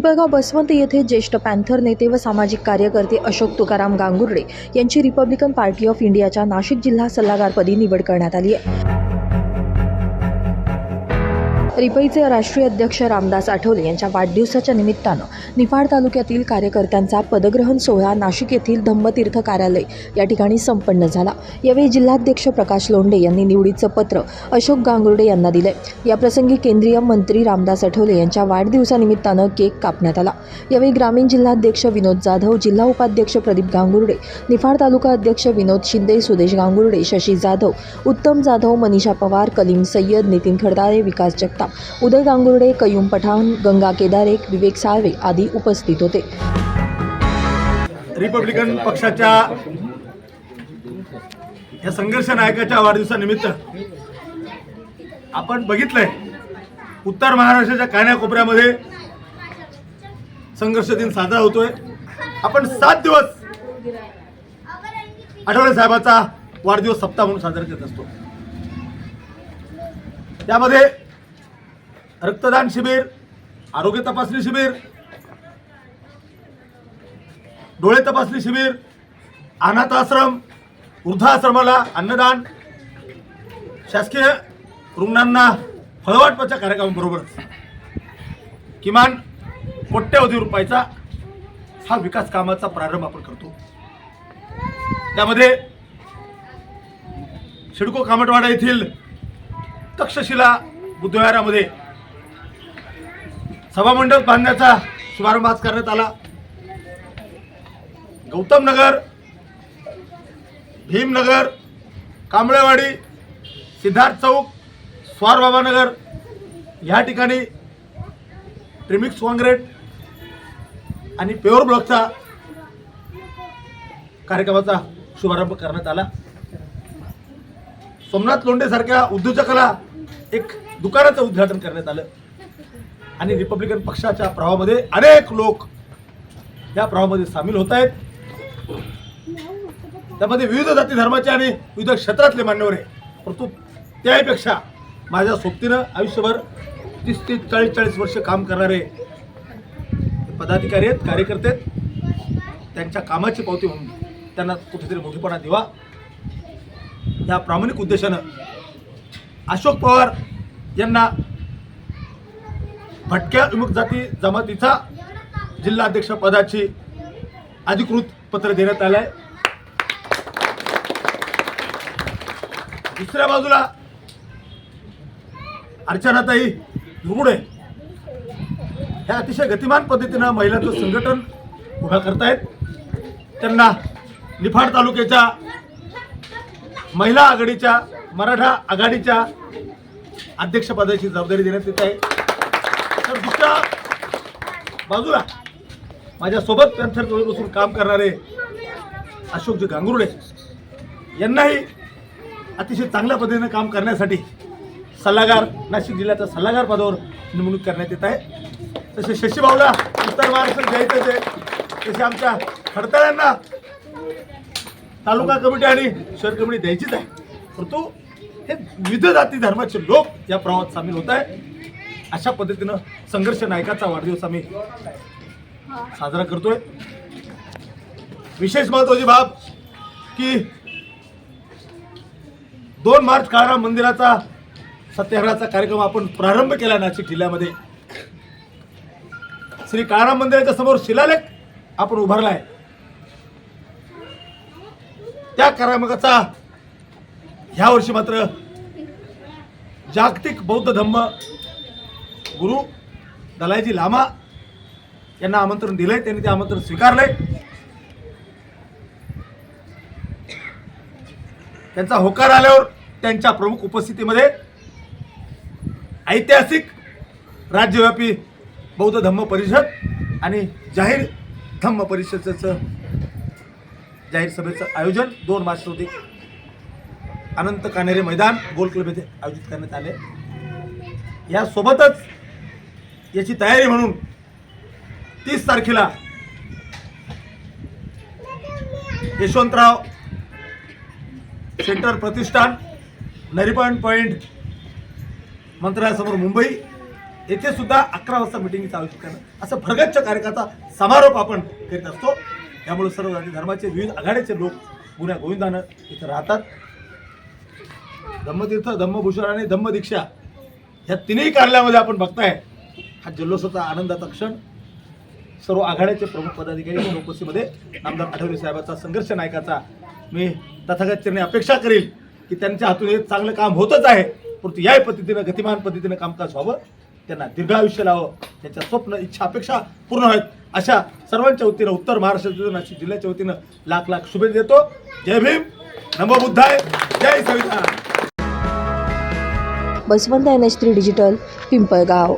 पिंपळगाव बसवंत येथे ज्येष्ठ पॅन्थर नेते व सामाजिक कार्यकर्ते अशोक तुकाराम गांगुर्डे यांची रिपब्लिकन पार्टी ऑफ इंडियाच्या नाशिक जिल्हा सल्लागारपदी निवड करण्यात आली आहे. रिपईचे राष्ट्रीय अध्यक्ष रामदास आठवले यांच्या वाढदिवसाच्या निमित्तानं निफाड तालुक्यातील कार्यकर्त्यांचा पदग्रहण सोहळा नाशिक येथील धम्मतीर्थ कार्यालय या ठिकाणी संपन्न झाला. यावेळी जिल्हाध्यक्ष प्रकाश लोंढे यांनी निवडीचं पत्र अशोक गांगुर्डे यांना दिले याप्रसंगी केंद्रीय मंत्री रामदास आठवले यांच्या वाढदिवसानिमित्तानं केक कापण्यात आला. यावेळी ग्रामीण जिल्हाध्यक्ष विनोद जाधव जिल्हा उपाध्यक्ष प्रदीप गांगुर्डे निफाड तालुका अध्यक्ष विनोद शिंदे सुदेश गांगुर्डे शशी जाधव उत्तम जाधव मनीषा पवार कलीम सय्यद नितीन खडदारे विकास जगताप उदय गांगुर्डे कयूम पठाण गंगा केदारे विवेक साळवे आदी उपस्थित होते. रिपब्लिकन पक्षाच्या या संघर्ष नायकाच्या वाढदिवसानिमित्त आपण बघितलंय उत्तर महाराष्ट्राच्या कान्याकोपऱ्यामध्ये संघर्ष दिन साजरा होतोय. आपण सात दिवस आठवले साहेबाचा वाढदिवस सप्ताह म्हणून साजरा करत असतो. त्यामध्ये रक्तदान शिबिर आरोग्य तपासणी शिबिर डोळे तपासणी शिबिर अनाथ आश्रम वृद्धाश्रमाला अन्नदान शासकीय रुग्णांना फळवाटपाच्या कार्यक्रमाबरोबरच किमान कोट्यवधी रुपयाचा हा विकास कामाचा प्रारंभ आपण करतो. त्यामध्ये शिडको कामटवाडा येथील तक्षशिला बुद्धविहारामध्ये सभामंडप बांधण्याचा शुभारंभ आज करण्यात आला. गौतम नगर भीमनगर कांबळेवाडी सिद्धार्थ चौक स्वारबाबानगर ह्या ठिकाणी ट्रिमिक्स कॉन्ग्रेट आणि प्युअर ब्लॉकचा कार्यक्रमाचा शुभारंभ करण्यात आला. सोमनाथ लोंढेसारख्या उद्योजकाला एक दुकानाचं उद्घाटन करण्यात आलं. आणि रिपब्लिकन पक्षाच्या प्रवाहामध्ये अनेक लोक या प्रवाहामध्ये सामील होत आहेत. त्यामध्ये विविध जाती धर्माचे आणि विविध क्षेत्रातले मान्यवर आहे परंतु त्यापेक्षा माझ्या सोबतीनं आयुष्यभर तीस तीस चाळीस चाळीस वर्ष काम करणारे पदाधिकारी आहेत कार्यकर्ते आहेत. त्यांच्या कामाची पावती म्हणून त्यांना कुठेतरी मोठेपणा देवा या प्रामाणिक उद्देशानं अशोक पवार यांना भटक्या विमुक्त जाती जमातीचा जिल्हाध्यक्ष पदाची अधिकृत पत्र देण्यात आलं आहे दुसऱ्या बाजूला अर्चनाताई दुर्गुडे ह्या अतिशय गतिमान पद्धतीनं महिलांचं संघटन उभा करतायत. त्यांना निफाड तालुक्याच्या महिला आघाडीच्या मराठा आघाडीच्या अध्यक्षपदाची जबाबदारी देण्यात येत आहे. तर दुसऱ्या बाजूला. माझ्यासोबत पॅन्थर बसून काम करणारे अशोकजी गांगुर्डे. यांनाही अतिशय चांगल्या पद्धतीने काम करण्यासाठी सल्लागार नाशिक जिल्ह्याच्या सल्लागार पदावर नेमणूक करण्यात येत आहे. तसे शशीभाऊला उत्तर महाराष्ट्रात द्यायचं आहे. तसे आमच्या खडताळ्यांना तालुका कमिटी आणि शहर कमिटी द्यायचीच आहे. परंतु हे विविध जाती धर्माचे लोक या प्रवाहात सामील होत आहे अशा पद्धतीनं संघर्ष नायकाचा वाढदिवस आम्ही साजरा करतोय. विशेष महत्वाची बाब की दोन मार्च काळाराम मंदिराचा सत्याग्रहाचा कार्यक्रम आपण प्रारंभ केला नाशिक जिल्ह्यामध्ये. श्री काळाराम मंदिराच्या समोर शिलालेख आपण उभारलाय. त्या कार्यक्रमाचा ह्या वर्षी मात्र जागतिक बौद्ध धम्म गुरु दलायजी लामा यांना आमंत्रण दिलंय त्यांनी ते आमंत्रण स्वीकारलंय. त्यांचा होकार आल्यावर त्यांच्या प्रमुख उपस्थितीमध्ये ऐतिहासिक राज्यव्यापी बौद्ध धम्म परिषद आणि जाहीर धम्म परिषदेचं जाहीर सभेचं आयोजन दोन मार्च रोजी अनंत कानेरे मैदान गोल क्लब येथे आयोजित करण्यात आले. यासोबतच याची तयारी म्हणून तीस तारखेला यशवंतराव सेंटर प्रतिष्ठान नरिमन पॉईंट मंत्रालयासमोर मुंबई. येथे सुद्धा अकरा वाजता मिटिंगचं आयोजित करणं असं भरगच्च कार्यक्रमाचा समारोप आपण करीत असतो. त्यामुळे सर्व जाती धर्माचे विविध आघाडीचे लोक गुन्ह्या गोविंदानं इथं राहतात. धम्मतीर्थ धम्मभूषण आणि धम्मदीक्षा ह्या तिन्ही कार्यालयामध्ये आपण बघताय. हा जल्लोषाचा आनंदाचा क्षण. सर्व आघाड्याचे प्रमुख पदाधिकारी म्हणून उपस्थितीमध्ये आठवले साहेबाचा संघर्ष नायकाचा. मी तथागतचरणे अपेक्षा करील की त्यांच्या हातून हे चांगलं काम होतच आहे. परंतु याही पद्धतीनं गतिमान पद्धतीनं कामकाज व्हावं. त्यांना दीर्घायुष्य लावं. त्यांच्या स्वप्न इच्छा अपेक्षा पूर्ण व्हावेत अशा सर्वांच्या वतीनं उत्तर महाराष्ट्राच्या नाशिक जिल्ह्याच्या वतीनं लाख लाख शुभेच्छा देतो. जय भीम. नमो बुद्धाय. जय संविधान Baswant N H three digital Pimpalgaon.